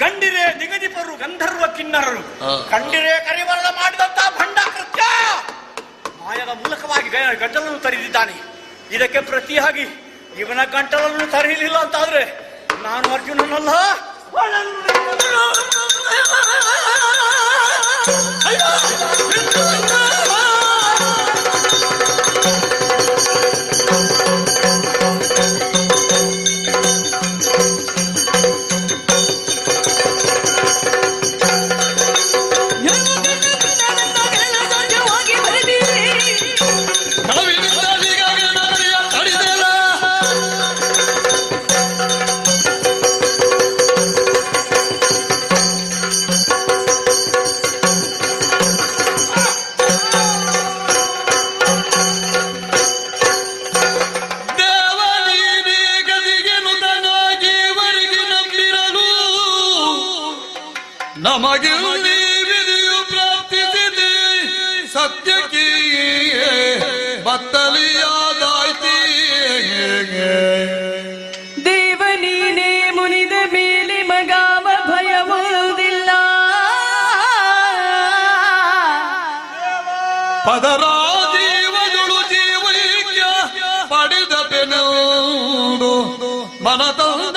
ಗಂಡಿರೇ ನಿಗದಿಪರು ಗಂಧರ್ವ ಕಿನ್ನರರು. ಕಂಡಿರೆ ಕರಿವರದ ಮಾಡಿದಂತ ಭಂಡ ಕೃತ್ಯ! ಮಾಯದ ಮೂಲಕವಾಗಿ ಗಂಟಲನ್ನು ತರಿದಿದ್ದಾನೆ. ಇದಕ್ಕೆ ಪ್ರತಿಯಾಗಿ ಜೀವನ ಗಂಟಲನ್ನು ತರಿಲಿಲ್ಲ ಅಂತಾದ್ರೆ ನಾನು ಅರ್ಜುನನಲ್ಲ. ಹೋಗಿ ಬತ್ತಲಿಯಾದಾಯ್ತಿ ದೇವ ನೀನೇ ಮುನಿದ ಮೇಲೆ ಮಗಾವ ಭಯವುದಿಲ್ಲ. ಪದರ ಜೀವದುಳು ಜೀವೈಕ್ಯ ಪಡೆದ ಬೆನೋಡು ಮನತಂದ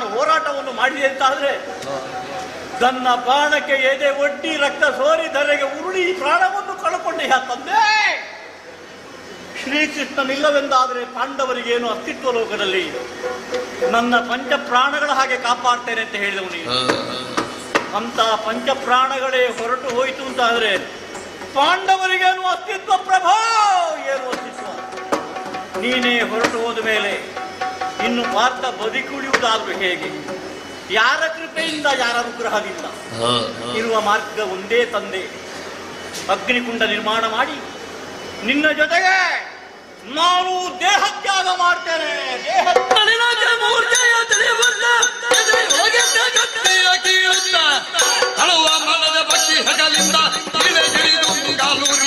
ನಾನು ಹೋರಾಟವನ್ನು ಮಾಡಿದೆ ಅಂತಾದ್ರೆ, ತನ್ನ ಬಾಣಕ್ಕೆ ಎದೆ ಒಡ್ಡಿ ರಕ್ತ ಸೋರಿ ಧರೆಗೆ ಉರುಳಿ ಪ್ರಾಣವನ್ನು ಯಾ ತಂದೆ? ಶ್ರೀಕೃಷ್ಣನಿಲ್ಲವೆಂದಾದರೆ ಪಾಂಡವರಿಗೇನು ಅಸ್ತಿತ್ವ ಲೋಕದಲ್ಲಿ? ನನ್ನ ಪಂಚ ಪ್ರಾಣಗಳ ಹಾಗೆ ಕಾಪಾಡ್ತೇನೆ ಅಂತ ಹೇಳಿದವು ನೀನು. ಅಂತ ಪಂಚ ಪ್ರಾಣಗಳೇ ಹೊರಟು ಹೋಯಿತು ಅಂತ ಆದ್ರೆ ಪಾಂಡವರಿಗೇನು ಅಸ್ತಿತ್ವ ಪ್ರಭಾವ ಏನು ಅಸ್ತಿತ್ವ? ನೀನೇ ಹೊರಟು ಹೋದ ಮೇಲೆ ಇನ್ನು ಪಾರ್ಥ ಬದುಕುಳಿಯುವುದಾದ್ರೂ ಹೇಗೆ? ಯಾರ ಕೃಪೆಯಿಂದ ಯಾರ ಅನುಗ್ರಹದಿಂದ? ಇರುವ ಮಾರ್ಗ ಒಂದೇ ತಂದೆ. ಅಗ್ನಿಕುಂಡ ನಿರ್ಮಾಣ ಮಾಡಿ ನಿನ್ನ ಜೊತೆಗೆ ನಾನು ದೇಹತ್ಯಾಗ ಮಾಡ್ತೇನೆ. ದೇಹ ತ್ಯಾಗ ಮನದ ಭಕ್ತಿ ಹಗಲಿಂದ ಕಾಲೂರಿ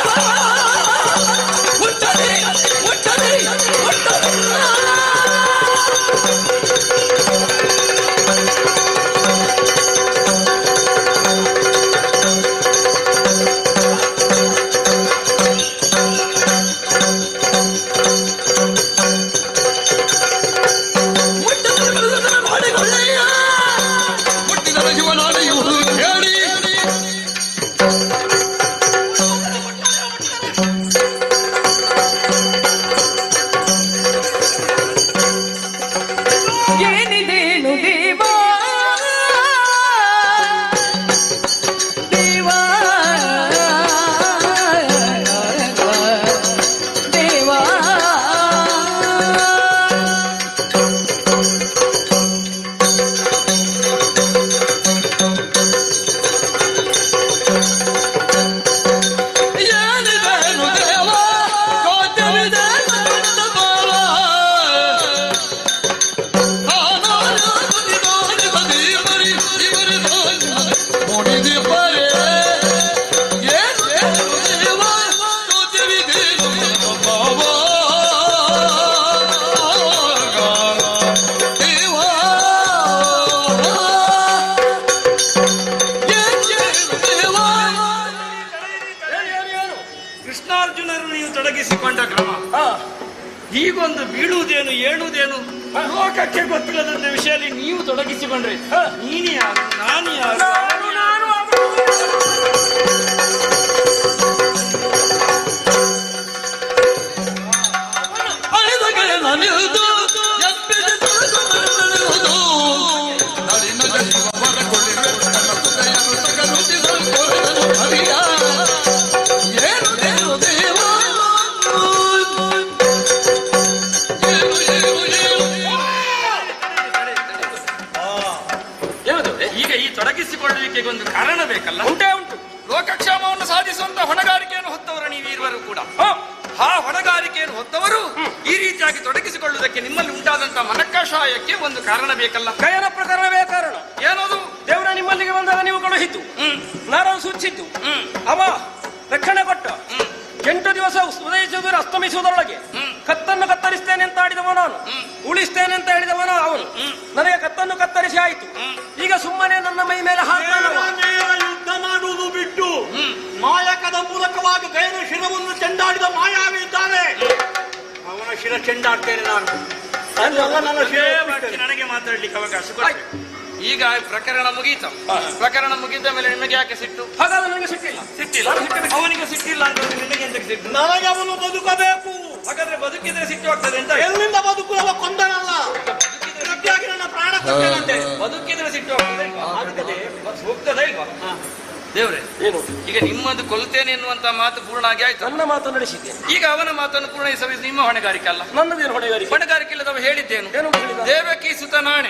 Oh, oh, oh, oh. ಹೀಗೊಂದು ಬೀಳುವುದೇನು ಏಳುವುದೇನು? ಲೋಕಕ್ಕೆ ಗೊತ್ತಿಲ್ಲದಂತ ವಿಷಯದಲ್ಲಿ ನೀವು ತೊಡಗಿಸಿಕೊಂಡ್ರೆ ನೀನು ಯಾರು? ನಾನು ಯಾರು? ನೀವಿರುವರು ಕೂಡ. ಆ ಹೊಣೆಗಾರಿಕೆಯನ್ನು ಹೊತ್ತವರು ಈ ರೀತಿಯಾಗಿ ತೊಡಗಿಸಿಕೊಳ್ಳುವುದಕ್ಕೆ ನಿಮ್ಮಲ್ಲಿ ಉಂಟಾದಂತಹ ಮನಕ್ಕಾಶಾಯಕ್ಕೆ ಒಂದು ಕಾರಣ ಬೇಕಲ್ಲ. ಕಯನ ಪ್ರಕರಣವೇ ಕಾರಣ. ಏನದು? ದೇವರ ನಿಮ್ಮಲ್ಲಿಗೆ ಬಂದಾಗ ನೀವು ಕಳುಹಿತು ನರ ಸುಚ್ಚಿತು ಅವ ರಕ್ಷಣೆ ಕೊಟ್ಟ. ಎಂಟು ದಿವಸ ಉದಯಿಸುವುದರ ಅಸ್ತಮಿಸುವುದರೊಳಗೆ ಕತ್ತನ್ನು ಕತ್ತರಿಸ್ತೇನೆ ಅಂತ ಆಡಿದವ ನಾನು. ಉಳಿಸ್ತೇನೆ ಅಂತ ಹೇಳಿದವನು ಅವನು. ನನಗೆ ಕತ್ತನ್ನು ಕತ್ತರಿಸಿ ಆಯಿತು. ಈಗ ಸುಮ್ಮನೆ ನನ್ನ ಮೈ ಮೇಲೆ ಹಾಕ್ತಾನವ ಚೆಂಡಾಡಿದ ಮಾಯಾವಿ ಇದ್ದಾನೆ. ಅವನ ಶಿರ ಚೆಂಡಾಡ್ತೇನೆ ನಾನು. ಅಲ್ಲ ನನ್ನ ಶಿರ ನನಗೆ ಮಾತಾಡ್ಲಿಕ್ಕೆ ಅವಕಾಶ ಕೊಡಿ ಈಗ ಪ್ರಕರಣ ಮುಗೀತ. ಪ್ರಕರಣ ಮುಗಿದ ಮೇಲೆ ನಿಮಗೆ ಯಾಕೆ ಸಿಟ್ಟು? ಹಾಗಾದ್ರೆ ನನಗೆ ಸಿಕ್ಕಿಲ್ಲ ಸಿಟ್ಟಿಲ್ಲ. ಅವನಿಗೆ ಸಿಟ್ಟಿಲ್ಲ ಅಂತ ನಿಮಗೆ ಎಂತಕ್ಕೆ ಸಿಟ್ಟು? ನನಗೆ ಅವನು ಬದುಕಬೇಕು. ಹಾಗಾದ್ರೆ ಬದುಕಿದ್ರೆ ಸಿಟ್ಟು ಆಗ್ತದೆ ಅಂತ ಎಲ್ಲಿಂದ ಬದುಕುವ ಕೊಂದನಲ್ಲ. ಗಟ್ಟಿಯಾಗಿ ನನ್ನ ಪ್ರಾಣ ಕೊಟ್ಟನಂತೆ ಬದುಕಿದ್ರೆ ಸಿಟ್ಟು ಆಗ್ತದೆ ಇಲ್ವಾ? ಹೋಗ್ತದೆ ಇಲ್ವಾ? ದೇವ್ರೆ ಏನು? ಈಗ ನಿಮ್ಮದು ಕೊಲ್ತೇನೆ ಎನ್ನುವಂತ ಮಾತು ಪೂರ್ಣ ಆಗಿ ಆಯ್ತು. ನನ್ನ ಮಾತು ನಡೆಸಿದ್ದೆ. ಈಗ ಅವನ ಮಾತನ್ನು ಪೂರ್ಣಯಿಸುವ ನಿಮ್ಮ ಹೊಣೆಗಾರಿಕೆ ಅಲ್ಲ. ನನ್ನದೇನು ಹೊಣೆಗಾರಿಕೆ? ಹೊಣೆಗಾರಿಕೆ ಇಲ್ಲದವ ಹೇಳಿದ್ದೇನು? ಏನು ದೇವಕಿ ಸುತ ನಾಣೆ.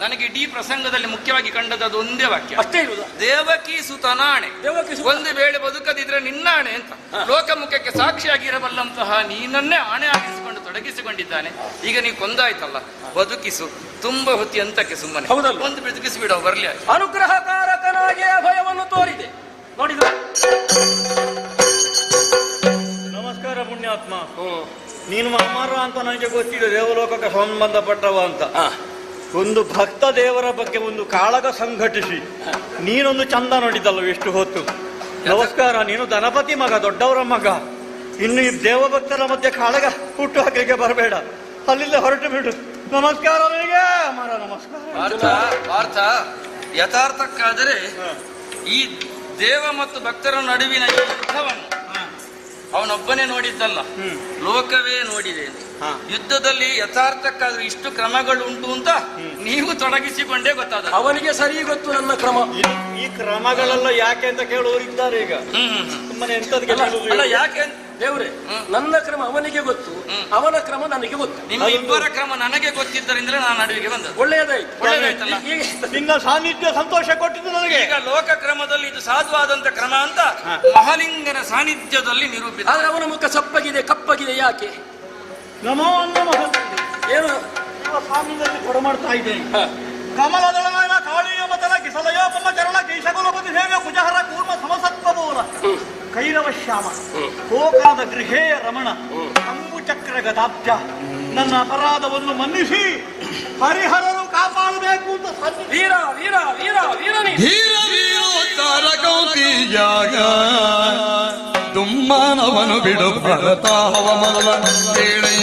ನನಗೆ ಇಡೀ ಪ್ರಸಂಗದಲ್ಲಿ ಮುಖ್ಯವಾಗಿ ಕಂಡದ್ದು ಅದು ಒಂದೇ ವಾಕ್ಯ. ಅಷ್ಟೇ ದೇವಕಿ ಸುತ ನಾಣೆ. ದೇವಕಿ ಸುತ- ಒಂದು ವೇಳೆ ಬದುಕದಿದ್ರೆ ನಿನ್ನಾಣೆ ಅಂತ. ಲೋಕಮುಖಕ್ಕೆ ಸಾಕ್ಷಿಯಾಗಿರಬಲ್ಲಂತಹ ನೀನನ್ನೇ ಆಣೆ ಆಗಿಸಿಕೊಂಡು ತೊಡಗಿಸಿಕೊಂಡಿದ್ದಾನೆ. ಈಗ ನೀವು ಕೊಂದಾಯ್ತಲ್ಲ ಬದುಕಿಸು ತುಂಬಾ ಹೊತ್ತಿ ಅಂತಕ್ಕೆ ಸುಮ್ಮನೆ. ಹೌದಲ್ಲ ಒಂದು ಬದುಕಿಸಿ ಬಿಡೋ ಬರ್ಲಿ ಆಯ್ತು. ಅನುಗ್ರಹಕಾರಕನಾಗಿ ಅಭಯವನ್ನು ತೋರಿದೆ. ನೋಡಿದ ನಮಸ್ಕಾರ ಪುಣ್ಯಾತ್ಮ. ನೀನು ಅಮರ ಅಂತ ನನಗೆ ಗೊತ್ತಿದೆ ದೇವಲೋಕಕ್ಕೆ ಸಂಬಂಧಪಟ್ಟವ ಅಂತ. ಒಂದು ಭಕ್ತ ದೇವರ ಬಗ್ಗೆ ಒಂದು ಕಾಳಗ ಸಂಘಟಿಸಿ ನೀನೊಂದು ಚಂದ ನೋಡಿದ್ದಲ್ಲ ಎಷ್ಟು ಹೊತ್ತು? ನಮಸ್ಕಾರ ನೀನು ಧನಪತಿ ಮಗ ದೊಡ್ಡವರ ಮಗ. ಇನ್ನು ಈ ದೇವಭಕ್ತರ ಮಧ್ಯೆ ಕಾಳಗ ಹುಟ್ಟು ಹಾಕಲಿಕ್ಕೆ ಬರಬೇಡ. ಅಲ್ಲಿಂದ ಹೊರಟು ಬಿಡು. ನಮಸ್ಕಾರ ನಮಸ್ಕಾರ. ಯಥಾರ್ಥಕ್ಕಾದರೆ ಈ ದೇವ ಮತ್ತು ಭಕ್ತರ ನಡುವಿನ ಈ ಯುದ್ಧವನ್ನು ಅವನೊಬ್ಬನೇ ನೋಡಿದ್ದಲ್ಲ. ಲೋಕವೇ ನೋಡಿದೆ. ಹಾ. ಯುದ್ಧದಲ್ಲಿ ಯಥಾರ್ಥಕ್ಕಾದ್ರೆ ಇಷ್ಟು ಕ್ರಮಗಳು ಉಂಟು ಅಂತ ನೀವು ತೊಡಗಿಸಿಕೊಂಡೇ ಗೊತ್ತಾದ ಅವನಿಗೆ ಸರಿ ಗೊತ್ತು ನನ್ನ ಕ್ರಮ. ಈ- ಕ್ರಮಗಳೆಲ್ಲ ಯಾಕೆ ಅಂತ ಕೇಳುವವರು ಇದ್ದಾರೆ ಈಗ. ಸುಮ್ಮನೆ ಹೇಳು? ಯಾಕೆ ದೇವ್ರೆ ನನ್ನ ಕ್ರಮ ಅವನಿಗೆ ಗೊತ್ತು ಅವನ ಕ್ರಮ ನನಗೆ ಗೊತ್ತು. ನಿಮ್ಮ ಇಬ್ಬರ ಕ್ರಮ ನನಗೆ ಗೊತ್ತಿದ್ದರಿಂದ ನಾನು ನಡುವಿಗೆ ಬಂದದ್ದು. ಒಳ್ಳೆಯದಾಯ್ತು. ಒಳ್ಳೆಯದಾಯ್ತಲ್ಲ? ಈಗ ನಿನ್ನ ಸಾನ್ನಿಧ್ಯ ಸಂತೋಷ ಕೊಟ್ಟಿದ್ದು ನನಗೆ. ಈಗ ಲೋಕ ಕ್ರಮದಲ್ಲಿ ಇದು ಸಾಧುವಾದಂತ ಕ್ರಮ ಅಂತ ಮಹಾಲಿಂಗನ ಸಾನ್ನಿಧ್ಯದಲ್ಲಿ ನಿರೂಪಿತ. ಆದ್ರೆ ಅವನ ಮುಖ ಸಪ್ಪಗಿದೆ ಕಪ್ಪಗಿದೆ ಯಾಕೆ? ನಮೋ ನಮಃ ಏನು? ಸ್ವಾಮಿಯಲ್ಲಿ ಕೊಡಮಾಡ್ತಾ ಇದ್ದೇನೆ ಕಾಳಿಯ ಮತನ ಕಿಸಲಯೋ ಪಮ್ಮ ಚರಣ ಕೇಶಗುಲಪತಿ ಸೇವೆ ಕುಜಹರ ಕೂರ್ಮ ಸಮಸತ್ವಬೋಲ ಕೈರವ ಶ್ಯಾಮ ಗೋಕಾದ ಗೃಹೇಯ ರಮಣ ಅಂಬು ಚಕ್ರ ಗದಾಬ್ಜ. ನನ್ನ ಅಪರಾಧವನ್ನು ಮನ್ನಿಸಿ ಹರಿಹರರು ಕಾಪಾಡಬೇಕು ಅಂತ ವೀರ ವೀರ ವೀರ ವೀರ ನೀನು ಧೀರ ವೀರೋದ್ಧಾರ ಕೌತಿಯಾಗ ದುಮ್ಮಾನವನು ಬಿಡು ಭರತ ಹವಮಲ ಕೇಳಿ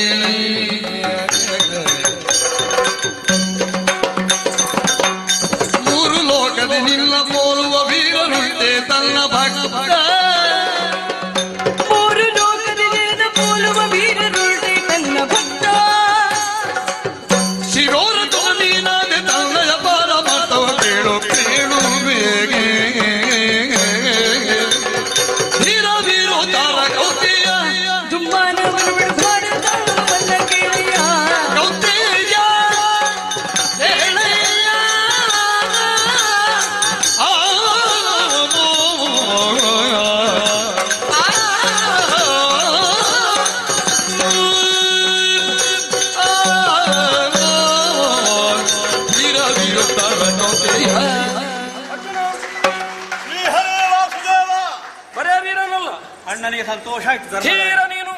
ಅಣ್ಣನಿಗೆ ಸಂತೋಷ ಆಯ್ತು. ಧೀರ ನೀನು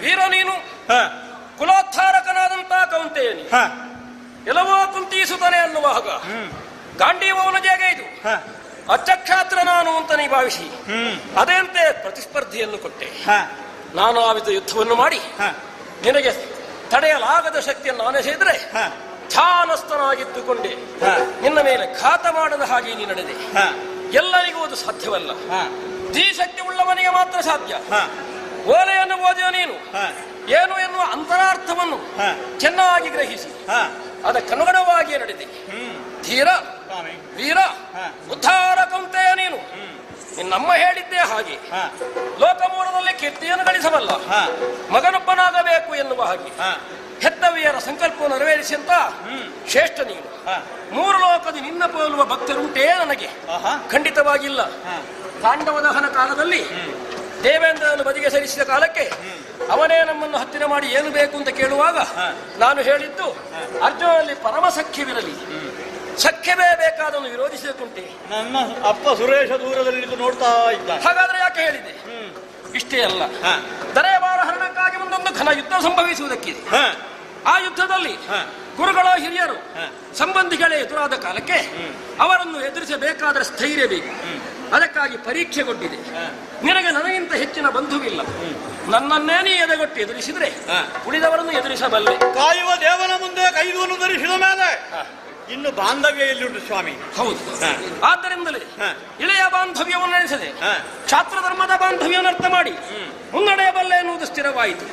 ವೀರ ನೀನು ಹ, ಕುಲೋತ್ಥಾರಕನಾದಂತ ಕೌಂತೆಯನಿ ಎಲ್ಲವೋ ಕುಂತೀಸುತ್ತಾನೆ ಅನ್ನುವಾಗ ಗಾಂಡೀವನ ಜಾಗ ಇದು. ಹ, ಅಚ್ಚಕ್ಷಾತ್ರ ನಾನು ಅಂತ ನೀ ಭಾವಿಸಿ ಅದೇಂತೆ ಪ್ರತಿಸ್ಪರ್ಧಿಯನ್ನು ಕೊಟ್ಟೆ. ಹ, ನಾನು ಆ ವಿಧ ಯುದ್ಧವನ್ನು ಮಾಡಿ. ಹ, ನಿನಗೆ ತಡೆಯಲಾಗದ ಶಕ್ತಿಯನ್ನು ಆನಿಸಿದ್ರೆ ಹ, ಧ್ಯಾನಸ್ಥನಾಗಿದ್ದುಕೊಂಡೆ. ಹ, ನಿನ್ನ ಮೇಲೆ ಘಾತ ಮಾಡದ ಹಾಗೆ ನೀ ನಡೆದೆ. ಹ, ಎಲ್ಲರಿಗೂ ಅದು ಸಾಧ್ಯವಲ್ಲ. ಹ, ಧೀಶಕ್ತಿ ಉಳ್ಳವನಿಗೆ ಮಾತ್ರ ಸಾಧ್ಯ. ಓಲೆಯನ್ನು ಓದಿಯ ನೀನು. ಏನು ಎನ್ನುವ ಅಂತರಾರ್ಥವನ್ನು ಚೆನ್ನಾಗಿ ಗ್ರಹಿಸಿ. ಅದಕ್ಕನುಗುಣವಾಗಿ ನಡೆದಿ. ಧೀರ ವೀರ. ಉದ್ಧಾರ ಕಂತೆಯ ನೀನು. ನಮ್ಮ ನಿನ್ನಮ್ಮ ಹೇಳಿದ್ದೇ ಹಾಗೆ. ಲೋಕಮೂಲದಲ್ಲಿ ಕೀರ್ತಿಯನ್ನು ಗಳಿಸಬಲ್ಲ. ಮಗನೊಬ್ಬನಾಗಬೇಕು ಎನ್ನುವ ಹಾಗೆ. ಹೆತ್ತವಿಯರ ಸಂಕಲ್ಪವನ್ನು ನೆರವೇರಿಸಿ ಅಂತ ಶ್ರೇಷ್ಠ ನೀನು. ಮೂರು ಲೋಕದ ನಿನ್ನ ಪೋಲುವ ಭಕ್ತರುಂಟೇ ನನಗೆ. ಖಂಡಿತವಾಗಿಲ್ಲ. ಪಾಂಡವ ದಹನ ಕಾಲದಲ್ಲಿ ದೇವೇಂದ್ರನನ್ನು ಬದಿಗೆ ಸರಿಸಿದ ಕಾಲಕ್ಕೆ ಅವನೇ ನಮ್ಮನ್ನು ಹತ್ತಿರ ಮಾಡಿ ಏನು ಬೇಕು ಅಂತ ಕೇಳುವಾಗ ನಾನು ಹೇಳಿದ್ದು ಅರ್ಜುನಲ್ಲಿ ಪರಮ ಸಖ್ಯವಿರಲಿ. ಸಖ್ಯವೇ ಬೇಕಾದನ್ನು ವಿರೋಧಿಸಬೇಕುಂಟೆ ನನ್ನ ಅಪ್ಪ ಸುರೇಶ ದೂರದಲ್ಲಿ ನೋಡ್ತಾ ಇದ್ದ ಹಾಗಾದ್ರೆ ಯಾಕೆ ಹೇಳಿದೆ? ಇಷ್ಟೇ ಅಲ್ಲ. ಹ, ಹರಣಕ್ಕಾಗಿ ಒಂದೊಂದು ಘನ ಯುದ್ಧ ಸಂಭವಿಸುವುದಕ್ಕಿದೆ. ಆ ಯುದ್ಧದಲ್ಲಿ ಗುರುಗಳ ಹಿರಿಯರು ಸಂಬಂಧಿಗಳೇ ಎದುರಾದ ಕಾಲಕ್ಕೆ ಅವರನ್ನು ಎದುರಿಸಬೇಕಾದ ಸ್ಥೈರ್ಯ ಬೇಕು. ಅದಕ್ಕಾಗಿ ಪರೀಕ್ಷೆಗೊಂಡಿದೆ. ನಿನಗೆ ನನಗಿಂತ ಹೆಚ್ಚಿನ ಬಂಧುವಿಲ್ಲ. ನನ್ನನ್ನೇ ನೀ ಎದೆಗೊಟ್ಟು ಎದುರಿಸಿದ್ರೆ ಉಳಿದವರನ್ನು ಎದುರಿಸಬಲ್ಲೆ. ಕಾಯುವ ದೇವನ ಮುಂದೆ ಕೈದೂನು ಧರಿಸಿದ ಮೇಲೆ ಇನ್ನು ಬಾಂಧವ್ಯ ಎಲ್ಲಿುಂಟು ಸ್ವಾಮಿ? ಹೌದು. ಆದ್ದರಿಂದಲೇ. ಇಳೆಯ ಬಾಂಧವ್ಯವನ್ನು ನಡೆಸದೆ ಕ್ಷಾತ್ರ ಧರ್ಮದ ಬಾಂಧವ್ಯವನ್ನು ಅರ್ಥ ಮಾಡಿ ಮುನ್ನಡೆಯಬಲ್ಲ ಎನ್ನುವುದು ಸ್ಥಿರವಾಯಿತು.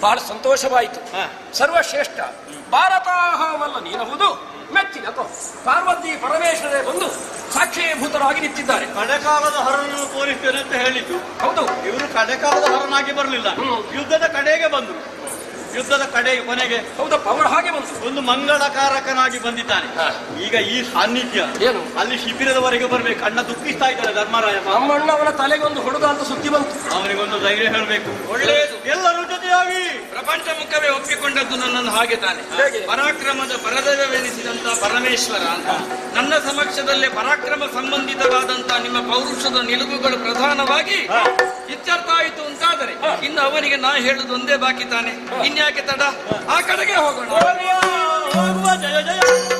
ಬಹಳ ಸಂತೋಷವಾಯಿತು. ಹ. ಸರ್ವಶ್ರೇಷ್ಠ. ಭಾರತಾಹವಲ್ಲ ನೀನಹುದು. ಮೆಚ್ಚಿನ ಪಾರ್ವತಿ ಪರಮೇಶ್ವರೇ ಬಂದು ಸಾಕ್ಷೀಭೂತರಾಗಿ ನಿಂತಿದ್ದಾರೆ. ಕಡೆಕಾಲದ ಹರನನ್ನು ತೋರಿಸ್ತೇನೆ ಅಂತ ಹೇಳಿದ್ದು. ಹೌದು. ಇವರು ಕಡೆಕಾಲದ ಹರನಾಗಿ ಬರಲಿಲ್ಲ. ಯುದ್ಧದ ಕಡೆಗೆ ಬಂದರು. ಯುದ್ಧದ ಕಡೆ ಕೊನೆಗೆ ಹೌದಪ್ಪ ಅವರು ಹಾಗೆ ಬಂತು ಒಂದು ಮಂಗಳಕಾರಕನಾಗಿ ಬಂದಿದ್ದಾನೆ. ಈಗ ಈ ಸಾನ್ನಿಧ್ಯ ಏನು? ಅಲ್ಲಿ ಶಿಬಿರದವರೆಗೆ ಬರ್ಬೇಕು. ಅಣ್ಣ ದುಃಖಿಸ್ತಾ ಇದ್ದಾರೆ ಧರ್ಮರಾಯ ನಮ್ಮಣ್ಣ ಅವನ ತಲೆಗೆ ಒಂದು ಹುಡುಗ ಅಂತ ಸುದ್ದಿ ಬಂತು. ಅವನಿಗೊಂದು ಧೈರ್ಯ ಹೇಳಬೇಕು. ಒಳ್ಳೆಯದು ಎಲ್ಲರೂ ಜೊತೆಯಾಗಿ ಪ್ರಪಂಚ ಮುಖವೇ ಒಪ್ಪಿಕೊಂಡದ್ದು ನನ್ನನ್ನು ಹಾಗೆ ತಾನೆ? ಪರಾಕ್ರಮದ ಪರದವೆನಿಸಿದಂತ ಪರಮೇಶ್ವರ ಅಂತ. ನನ್ನ ಸಮಕ್ಷದಲ್ಲೇ ಪರಾಕ್ರಮ ಸಂಬಂಧಿತವಾದಂತ ನಿಮ್ಮ ಪೌರುಷದ ನಿಲುವುಗಳು ಪ್ರಧಾನವಾಗಿ. ಇತ್ಯರ್ಥ ಆಯಿತು ಅಂತಾದರೆ ಇನ್ನು ಅವನಿಗೆ ನಾ ಹೇಳುದು ಒಂದೇ ಬಾಕಿ ತಾನೆ. ಇನ್ಯಾಕೆ ತಡ? ಆ ಕಡೆಗೆ ಹೋಗೋಣ. ಹೋಗುವ ಜಯ ಜಯ.